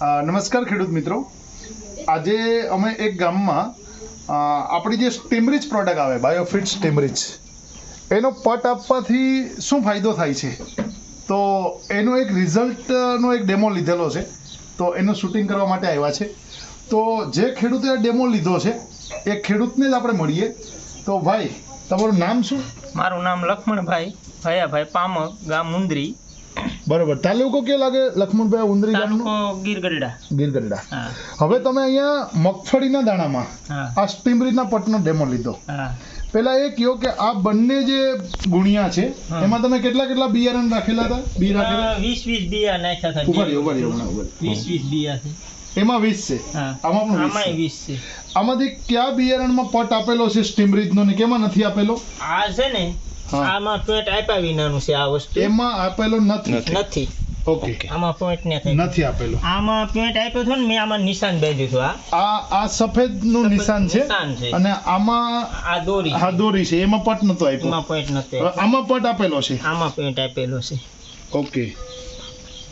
નમસ્કાર ખેડૂત મિત્રો. આજે અમે એક ગામમાં આપણી જે સ્ટીમરીચ પ્રોડક્ટ આવે બાયોફિટ સ્ટીમરીચ એનો પટ આપવાથી શું ફાયદો થાય છે? તો એનો એક રિઝલ્ટનો એક ડેમો લીધેલો છે. તો એનું શૂટિંગ કરવા માટે આવ્યા છે. તો જે ખેડૂતે ડેમો લીધો છે, એ ખેડૂતને જ આપણે મળીએ. તો ભાઈ, તમારું નામ શું? મારું નામ લક્ષ્મણભાઈ, ભયાભાઈ પામક ગામ મુંદરી. બરોબર. તાલુકો કે લાગે? લખમણભાઈ ઉંદરી તાલુકો ગીરગઢડા. ગીરગઢડા. હવે તમે અહીંયા મગફળીના દાણામાં આ આ સ્ટીમરીના પટનો ડેમો લીધો. પેલા એ કયો કે આ બંને જે ગુણિયા છે એમાં તમે કેટલા કેટલા બિયારણ રાખેલા હતા? બી રાખેલા? આ વીસ વીસ બિયા નાખ્યા હતા ઊભા ઊભા ઊભા રહ્યો. વીસ વીસ બિયા છે. એમાં વીસ છે? આમાં પણ વીસ છે. આમાંથી કયા બિયારણમાં પટ આપેલો છે સ્ટીમરીજનો ને કેમાં નથી આપેલો? આ છે ને. આમાં પોઈન્ટ આપ્યા વિનાનું છે આ વસ્તુ. એમાં આપેલો નથી. નથી. ઓકે. આમાં પોઈન્ટ નથી નથી આપેલો. આમાં પેન્ટ આપ્યો છે ને મેં આમાં નિશાન બાંધ્યું હતું આ આ આ સફેદનું નિશાન છે નિશાન છે. અને આમાં આ દોરી હા દોરી છે. એમાં પટ નતો આપ્યો. એમાં પોઈન્ટ નથી આમાં પટ આપેલો છે. આમાં પેન્ટ આપેલો છે. ઓકે.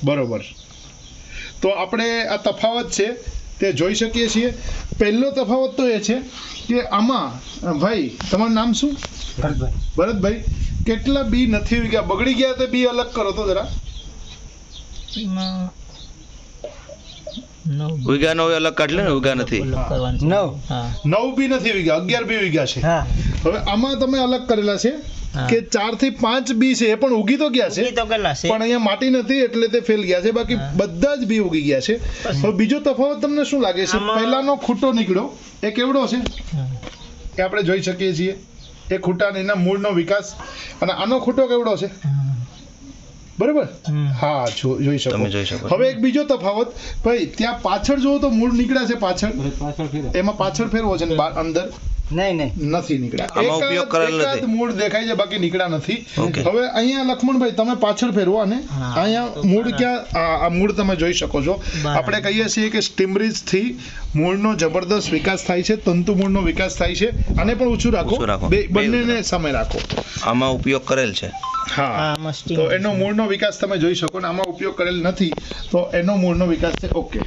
બરોબર. તો આપણે આ તફાવત છે તે જોઈ શકીએ છીએ. પહેલો તફાવત તો એ છે કે આમાં ભાઈ તમારું નામ શું? ભરતભાઈ કેટલા બી નથી ગયા? બગડી ગયા તે બી અલગ કરો તો જરા. એમાં નવ અલગ કાઢ લે ને નથી. નવ. નવ બી નથી વીઘા અગિયાર બી વીઘા છે. હવે આમાં તમે અલગ કરેલા છે કે ચારથી પાંચ બી છે એ પણ ઉગી તો ગયા છે પણ અહીંયા માટી નથી એટલે તે ફેલ ગયા છે બાકી બધા જ બી ઉગી ગયા છે. હવે બીજો તફાવત તમને શું લાગે છે? પહેલાનો ખૂટો નીકળ્યો. એ કેવડો છે. એ આપણે જોઈ શકીએ છીએ. એ ખૂટા એના મૂળનો વિકાસ. અને આનો ખૂટો કેવડો છે? બરાબર? હા જોઈ શકો. જોઈ શકો. હવે એક બીજો તફાવત. ભાઈ ત્યાં પાછળ જોવો તો મૂળ નીકળ્યા છે પાછળ. પાછળ એમાં પાછળ ફેરવો છે અંદર. નહીં નહીં. નથી નીકળ્યા. ઉપયોગ કરેલ નથી. મૂળ દેખાય છે બાકી નીકળ્યા નથી. હવે અહીંયા લક્ષ્મણભાઈ તમે પાછળ ફેરવો અને અહીંયા મૂળ ક્યાં આ આ મૂળ તમે જોઈ શકો છો. આપણે કહીએ છીએ કે સ્ટીમરીજથી મૂળનો જબરદસ્ત વિકાસ થાય છે તંતુ મૂળનો વિકાસ થાય છે. આને પણ ઓછું રાખો. બંનેને રાખો. સામે રાખો. આમાં ઉપયોગ કરેલ છે. હા. આમાં સ્ટીમ તો એનો મૂળનો વિકાસ તમે જોઈ શકો ને આમાં ઉપયોગ કરેલ નથી. તો એનો મૂળનો વિકાસ છે ઓકે.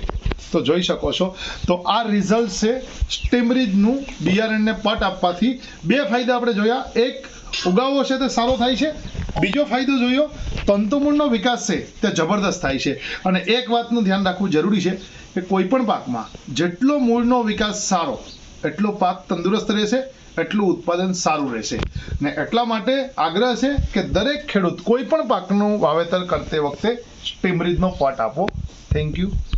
તો જોઈ શકો છો. તો આ રિઝલ્ટ છે સ્ટીમરીજનું બિયારણને પટ આપવાથી. બે ફાયદા આપણે જોયા. એક, ઉગાવો છે તે સારો થાય છે. બીજો ફાયદો જોયો, તંતુમૂળનો વિકાસ છે તે જબરદસ્ત થાય છે. અને એક વાતનું ધ્યાન રાખવું જરૂરી છે કે કોઈ પણ પાકમાં જેટલો મૂળનો વિકાસ સારો, એટલો પાક તંદુરસ્ત રહેશે, એટલું ઉત્પાદન સારું રહેશે. ને એટલા માટે આગ્રહ છે કે દરેક ખેડૂત કોઈ પણ પાકનું વાવેતર કરતી વખતે સ્ટીમરીજનો પટ આપો. Thank you